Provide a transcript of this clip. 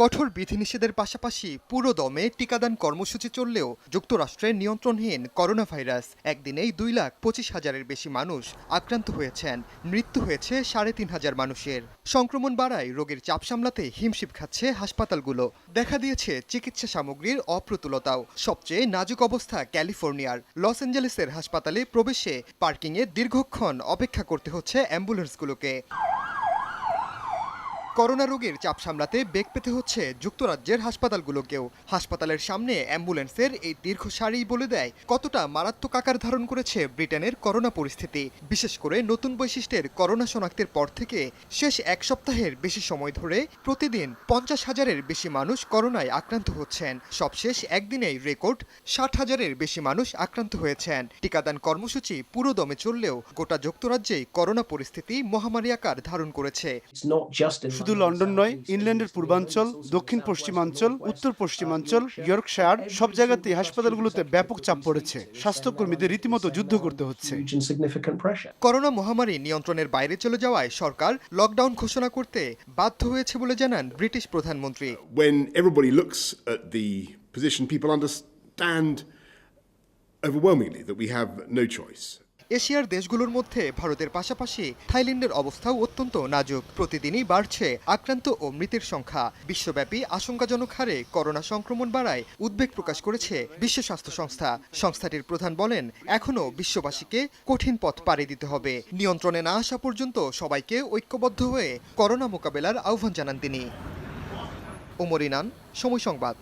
কঠোর বিধিনিষেধের পাশাপাশি পুরো দমে টিকাদান কর্মসূচি চললেও যুক্তরাষ্ট্রের নিয়ন্ত্রণহীন করোনা ভাইরাস একদিনেই দুই লাখ পঁচিশ হাজারের বেশি মানুষ আক্রান্ত হয়েছেন। মৃত্যু হয়েছে সাড়ে তিন হাজার মানুষের। সংক্রমণ বাড়ায় রোগীর চাপ সামলাতে হিমশিম খাচ্ছে হাসপাতালগুলো। দেখা দিয়েছে চিকিৎসা সামগ্রীর অপ্রতুলতাও। সবচেয়ে নাজুক অবস্থা ক্যালিফোর্নিয়ার। লস অ্যাঞ্জেলেসের হাসপাতালে প্রবেশে পার্কিংয়ে দীর্ঘক্ষণ অপেক্ষা করতে হচ্ছে অ্যাম্বুলেন্সগুলোকে। করোনা রোগীর চাপ সামলাতে বেগ পেতে হচ্ছে যুক্তরাজ্যের হাসপাতালগুলোকেও। হাসপাতালের সামনে অ্যাম্বুলেন্সের এই দীর্ঘ সারি বলে দেয়, কতটা মারাত্মক আকার ধারণ করেছে ব্রিটেনের করোনা পরিস্থিতি। বিশেষ করে নতুন বৈশিষ্ট্যের করোনা শনাক্তের পর থেকে শেষ এক সপ্তাহের বেশি সময় ধরে প্রতিদিন পঞ্চাশ হাজারের বেশি মানুষ করোনায় আক্রান্ত হচ্ছেন। সবশেষ একদিনেই রেকর্ড ষাট হাজারের বেশি মানুষ আক্রান্ত হয়েছেন। টিকাদান কর্মসূচি পুরো দমে চললেও গোটা যুক্তরাজ্যেই করোনা পরিস্থিতি মহামারী আকার ধারণ করেছে। শুধু লন্ডন নয় ইংল্যান্ডের পূর্বাঞ্চল দক্ষিণ পশ্চিমাঞ্চল উত্তর পশ্চিমাঞ্চল ইয়র্কশায়ার সব জায়গাতেই হাসপাতালগুলোতে ব্যাপক চাপ পড়েছে স্বাস্থ্যকর্মীদের রীতিমতো যুদ্ধ করতে হচ্ছে. করোনা মহামারী নিয়ন্ত্রণের বাইরে চলে যাওয়ায় সরকার লকডাউন ঘোষণা করতে বাধ্য হয়েছে বলে জানান ব্রিটিশ প্রধানমন্ত্রী when everybody looks at the position, people understand overwhelmingly that we have no choice. এশিয়ার দেশগুলোর মধ্যে ভারতের পাশাপাশি থাইল্যান্ডের অবস্থাও অত্যন্ত নাজুক। প্রতিদিনই বাড়ছে আক্রান্ত ও মৃতের সংখ্যা। বিশ্বব্যাপী আশঙ্কাজনক হারে করোনা সংক্রমণ বাড়ায় উদ্বেগ প্রকাশ করেছে বিশ্ব স্বাস্থ্য সংস্থা। সংস্থাটির প্রধান বলেন, এখনও বিশ্ববাসীকে কঠিন পথ পাড়ি দিতে হবে। নিয়ন্ত্রণে না আসা পর্যন্ত সবাইকে ঐক্যবদ্ধ হয়ে করোনা মোকাবেলার আহ্বান জানান তিনি। ওমর ইনান, সময় সংবাদ।